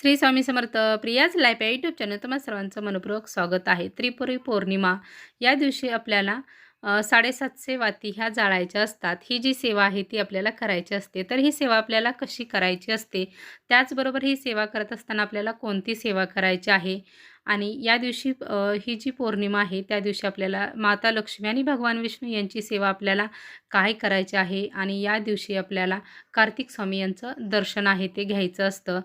Shri Swami Samarth Priya's life या YouTube channel तुम्हाला सर्वांचं मनपूर्वक स्वागत आहे. त्रिपुरी पौर्णिमा या दिवशी आपल्याला साडेसातशे वाती ह्या जाळायच्या असतात. ही जी सेवा आहे ती आपल्याला करायची असते. तर ही सेवा आपल्याला कशी करायची असते? त्याचबरोबर ही सेवा करत असताना आपल्याला कोणती सेवा करायची आहे? आणि या दिवशी ही जी पौर्णिमा आहे त्या दिवशी आपल्याला माता लक्ष्मी आणि भगवान विष्णू यांची सेवा आपल्याला काय करायची आहे? आणि या दिवशी आपल्याला कार्तिक स्वामी यांचं दर्शन आहे ते घ्यायचं असतं.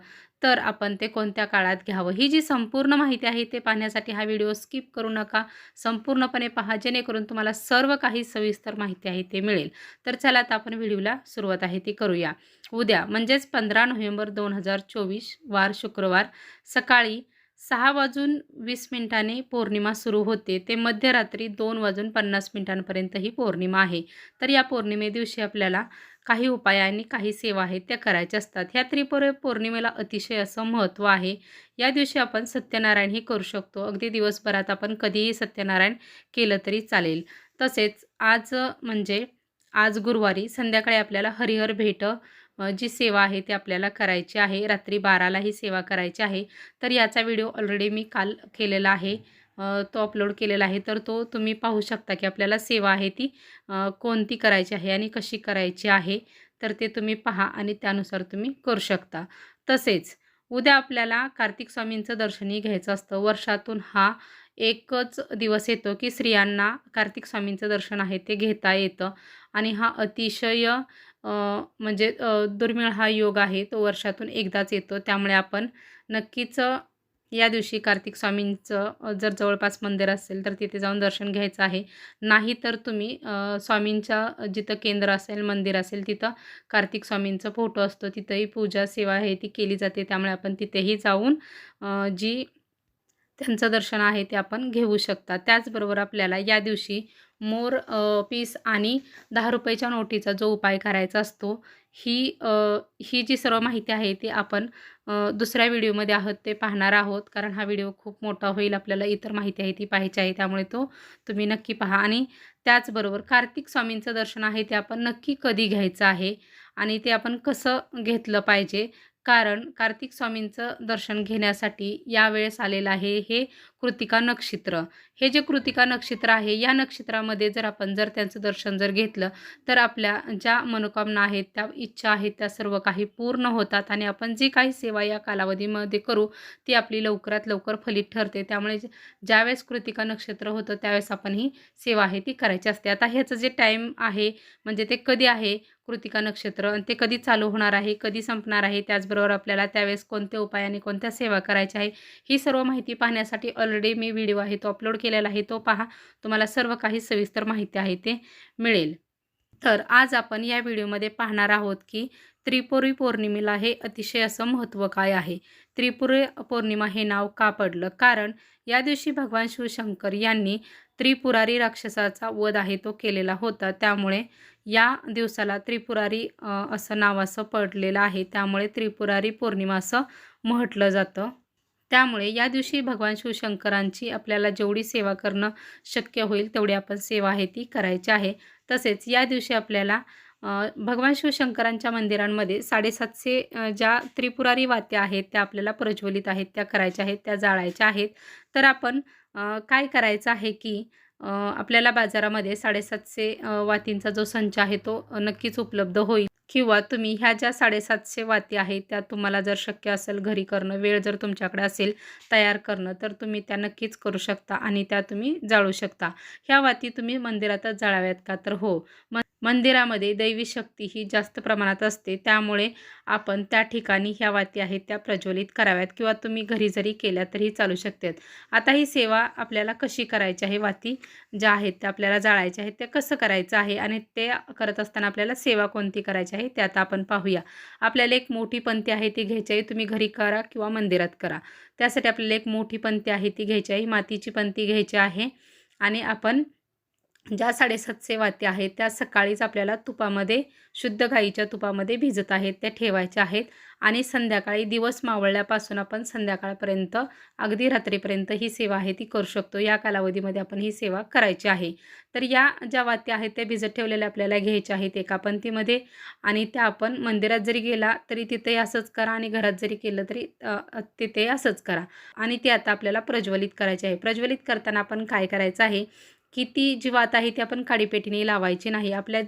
तर आपण ते कोणत्या काळात घ्यावं? ही जी संपूर्ण माहिती आहे ते पाहण्यासाठी हा व्हिडिओ स्किप करू नका. संपूर्णपणे पहा जेणेकरून तुम्हाला सर्व काही सविस्तर माहिती आहे ते मिळेल. तर चला आता आपण व्हिडिओला सुरुवात आहे ती करूया. उद्या म्हणजेच पंधरा नोव्हेंबर दोन हजार चोवीस वार शुक्रवार सकाळी सहा वाजून वीस मिनिटांनी पौर्णिमा सुरू होते. ते मध्यरात्री दोन वाजून पन्नास मिनिटांपर्यंत ही पौर्णिमा आहे. तर या पौर्णिमे दिवशी आपल्याला काही उपाय आणि काही सेवा आहेत त्या करायच्या असतात. ह्या त्रिपुरे पौर्णिमेला अतिशय असं महत्त्व आहे. या दिवशी आपण सत्यनारायणही करू शकतो. अगदी दिवसभरात आपण कधीही सत्यनारायण केलं तरी चालेल. तसेच आज म्हणजे आज गुरुवारी संध्याकाळी आपल्याला हरिहर भेट जी सेवा आहे ती आपल्याला करायची आहे. रात्री बाराला ही सेवा करायची आहे. तर याचा व्हिडिओ ऑलरेडी मी काल केलेला आहे. तो अपलोड केलेला आहे. तर तो तुम्ही पाहू शकता की आपल्याला सेवा आहे ती कोणती करायची आहे आणि कशी करायची आहे. तर ते तुम्ही पहा आणि त्यानुसार तुम्ही करू शकता. तसेच उद्या आपल्याला कार्तिक स्वामींचं दर्शनही घ्यायचं असतं. वर्षातून हा एकच दिवस येतो की स्त्रियांना कार्तिक स्वामींचं दर्शन आहे ते घेता येतं. आणि हा अतिशय म्हणजे दुर्मिळ हा योग आहे. तो वर्षातून एकदाच येतो. त्यामुळे आपण नक्कीच या दिवशी कार्तिक स्वामींचं जर जवळपास मंदिर असेल तर तिथे जाऊन दर्शन घ्यायचं आहे. नाही तर तुम्ही स्वामींच्या जिथं केंद्र असेल मंदिर असेल तिथं कार्तिक स्वामींचा फोटो असतो. तिथंही पूजा सेवा आहे ती केली जाते. त्यामुळे आपण तिथेही जाऊन जी त्यांचं दर्शन आहे ते आपण घेऊ शकता. त्याचबरोबर आपल्याला या दिवशी मोर पीस आणि दहा रुपयाच्या नोटीचा जो उपाय करायचा असतो ही ही जी सर्व माहिती आहे ती आपण दुसऱ्या व्हिडिओमध्ये आहोत ते पाहणार आहोत कारण हा व्हिडिओ खूप मोठा होईल आपल्याला इतर माहिती आहे ती पाहायची आहे त्यामुळे तो तुम्ही नक्की पहा. आणि त्याचबरोबर कार्तिक स्वामींचं दर्शन आहे ते आपण नक्की कधी घ्यायचं आहे आणि ते आपण कसं घेतलं पाहिजे कारण कार्तिक स्वामींचं दर्शन घेण्यासाठी यावेळेस आलेलं आहे हे कृतिका नक्षत्र. हे जे कृतिका नक्षत्र आहे या नक्षत्रामध्ये जर आपण जर त्यांचं दर्शन जर घेतलं तर आपल्या ज्या मनोकामना आहेत त्या इच्छा आहेत त्या सर्व काही पूर्ण होतात आणि आपण जी काही सेवा या कालावधीमध्ये करू ती आपली लवकरात लवकर फलित ठरते. त्यामुळे ज्यावेळेस कृतिका नक्षत्र होतं त्यावेळेस आपण ही सेवा आहे ती करायची असते. आता ह्याचं जे टाईम आहे म्हणजे ते कधी आहे? कृतिका नक्षत्र. आणि ते कधी चालू होणार आहे कधी संपणार आहे त्याचबरोबर आपल्याला त्यावेळेस कोणते उपाय आणि कोणत्या सेवा करायच्या आहे ही सर्व माहिती पाहण्यासाठी ऑलरेडी मी व्हिडिओ आहे तो अपलोड केलेला आहे तो पहा. तुम्हाला सर्व काही सविस्तर माहिती आहे ते मिळेल. तर आज आपण या व्हिडिओमध्ये पाहणार आहोत की त्रिपुरी पौर्णिमेला हे अतिशय असं महत्त्व काय आहे? त्रिपुरी पौर्णिमा हे नाव का पडलं? कारण या दिवशी भगवान शिवशंकर यांनी त्रिपुरारी राक्षसाचा वध आहे तो केलेला होता. त्यामुळे या दिवसाला त्रिपुरारी असं नाव असं पडलेलं आहे. त्यामुळे त्रिपुरारी पौर्णिमा असं म्हटलं जातं. त्यामुळे या दिवशी भगवान शिवशंकरांची आपल्याला जेवढी सेवा करणं शक्य होईल तेवढी आपण सेवा आहे ती करायची आहे. तसेच या दिवशी आपल्याला भगवान शिवशंकरांच्या मंदिरांमध्ये साडेसातशे ज्या त्रिपुरारी वात्या आहेत त्या आपल्याला प्रज्वलित आहेत त्या करायच्या आहेत त्या जाळायच्या आहेत. तर आपण काय करायचं आहे की आपल्याला बाजारामध्ये साडेसातशे वातींचा जो संच आहे तो नक्कीच उपलब्ध होईल. किंवा तुम्ही ह्या ज्या साडेसातशे वाती आहेत त्या तुम्हाला जर शक्य असेल घरी करणं वेळ जर तुमच्याकडे असेल तयार करणं तर तुम्ही त्या नक्कीच करू शकता आणि त्या तुम्ही जाळू शकता. ह्या वाती तुम्ही मंदिरातच जाळाव्यात का? तर हो. मंदिरामध्ये दैवी शक्ती ही जास्त प्रमाणात असते. त्यामुळे आपण त्या ठिकाणी ह्या वाती आहेत त्या प्रज्वलित कराव्यात किंवा तुम्ही घरी जरी केल्या तरी चालू शकतात. आता ही सेवा आपल्याला कशी करायची आहे? वाती ज्या आहेत त्या आपल्याला जाळायच्या आहेत त्या कसं करायचं आहे? आणि ते करत असताना आपल्याला सेवा कोणती करायची आहे? ते आता आपण पाहूया. आपल्याला एक मोठी पंथी आहे ती घ्यायची आहे तुम्ही घरी करा किंवा मंदिरात करा. त्यासाठी आपल्याला एक मोठी पंथी आहे ती घ्यायची आहे मातीची पंथी घ्यायची आहे. आणि आपण ज्या साडेसातशे वाती आहेत त्या सकाळीच आपल्याला तुपामध्ये शुद्ध गाईच्या तुपामध्ये भिजत आहेत त्या ठेवायच्या आहेत. आणि संध्याकाळी दिवस मावळल्यापासून आपण संध्याकाळपर्यंत अगदी रात्रीपर्यंत ही सेवा आहे ती करू शकतो. या कालावधीमध्ये आपण ही सेवा करायची आहे. तर या ज्या वात्या आहेत त्या भिजत ठेवलेल्या आपल्याला घ्यायच्या आहेत एका पंथीमध्ये आणि त्या आपण मंदिरात जरी गेला तरी तिथे असंच करा आणि घरात जरी केलं तरी तिथे असंच करा. आणि ते आता आपल्याला प्रज्वलित करायचे आहे. प्रज्वलित करताना आपण काय करायचं आहे? की ती जी आहे ती आपण काडीपेटीने लावायची नाही. आपल्या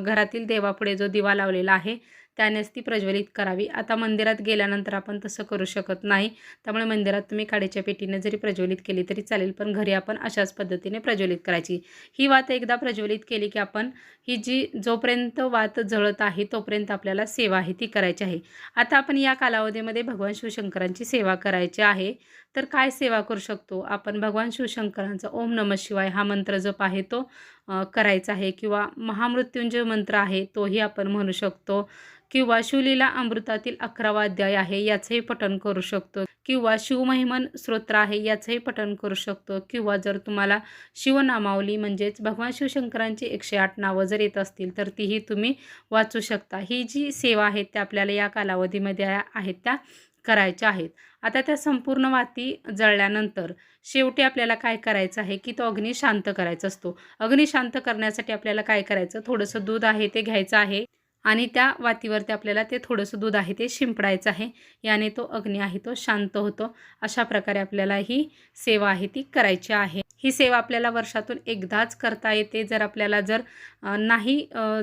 घरातील देवापुढे जो दिवा लावलेला आहे त्यानेच ती प्रज्वलित करावी. आता मंदिरात गेल्यानंतर आपण तसं करू शकत नाही. त्यामुळे मंदिरात तुम्ही काडीच्या पेटीने जरी प्रज्वलित केली तरी चालेल पण घरी आपण अशाच पद्धतीने प्रज्वलित करायची. ही वात एकदा प्रज्वलित केली की आपण ही जी जोपर्यंत वात जळत आहे तोपर्यंत आपल्याला सेवा आहे ती करायची आहे. आता आपण या कालावधीमध्ये भगवान शिवशंकरांची सेवा करायची आहे. तर काय सेवा करू शकतो? आपण भगवान शिवशंकरांचा ओम नम शिवाय हा मंत्र जप आहे तो करायचा आहे किंवा महामृत्युंजय मंत्र आहे तोही आपण म्हणू शकतो. किंवा शिवलीला अमृतातील अकरावा अध्याय आहे याचंही पठण करू शकतो. किंवा शिवमहिमन स्तोत्र आहे याचंही पठण करू शकतो. किंवा जर तुम्हाला शिवनामावली म्हणजेच भगवान शिवशंकरांची एकशे आठ नावं जर येत असतील तर तीही तुम्ही वाचू शकता. ही जी सेवा आहे त्या आपल्याला या कालावधीमध्ये आहेत त्या करायच्या आहेत. आता त्या संपूर्ण वाती जळल्यानंतर शेवटी आपल्याला काय करायचं आहे की तो अग्नी शांत करायचा असतो. अग्नी शांत करण्यासाठी आपल्याला काय करायचं? थोडंसं दूध आहे ते घ्यायचं आहे. आणि त्या वातीवरती आपल्याला ते थोडंसं दूध आहे ते शिंपडायचं आहे. याने तो अग्नी आहे तो शांत होतो. अशा प्रकारे आपल्याला ही सेवा आहे ती करायची आहे. ही सेवा आपल्याला वर्षातून एकदाच करता येते. जर आपल्याला जर नाही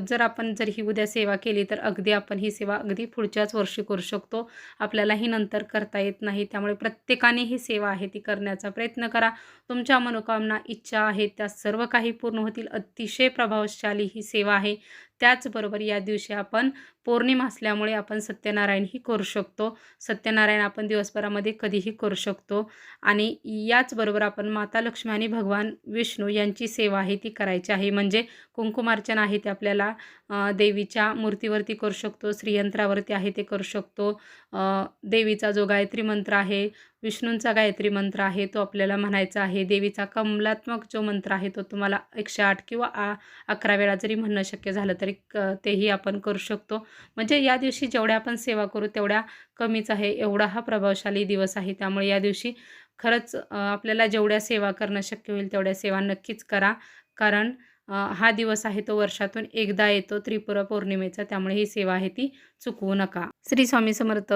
जर आपण जर ही उद्या सेवा केली तर अगदी आपण ही सेवा अगदी पुढच्याच वर्षी करू शकतो. आपल्याला ही नंतर करता येत नाही. त्यामुळे प्रत्येकाने ही सेवा आहे ती करण्याचा प्रयत्न करा. तुमच्या मनोकामना इच्छा आहेत त्या सर्व काही पूर्ण होतील. अतिशय प्रभावशाली ही सेवा आहे. त्याचबरोबर या दिवशी आपण पौर्णिमा असल्यामुळे आपण सत्यनारायणही करू शकतो. सत्यनारायण आपण दिवसभरामध्ये कधीही करू शकतो. आणि याचबरोबर आपण माता लक्ष्मी आणि भगवान विष्णू यांची सेवा आहे ती करायची आहे. म्हणजे कुंकुमार्चन आहे ते आपल्याला देवीच्या मूर्तीवरती करू शकतो श्रीयंत्रावरती आहे ते करू शकतो. देवीचा जो गायत्री मंत्र आहे विष्णूंचा गायत्री मंत्र आहे तो आपल्याला म्हणायचा आहे देवीचा कमलात्मक जो मंत्र आहे तो तुम्हाला एकशे आठ किंवा आ अकरा वेळा जरी म्हणणं शक्य झालं तरी क तेही आपण करू शकतो. म्हणजे या दिवशी जेवढ्या आपण सेवा करू तेवढ्या कमीच आहे एवढा हा प्रभावशाली दिवस आहे. त्यामुळे या दिवशी खरंच आपल्याला जेवढ्या सेवा करणं शक्य होईल तेवढ्या सेवा नक्कीच करा. कारण हा दिवस आहे तो वर्षातून एकदा येतो त्रिपुरा पौर्णिमेचा. त्यामुळे ही सेवा आहे ती चुकवू नका. श्री स्वामी समर्थ.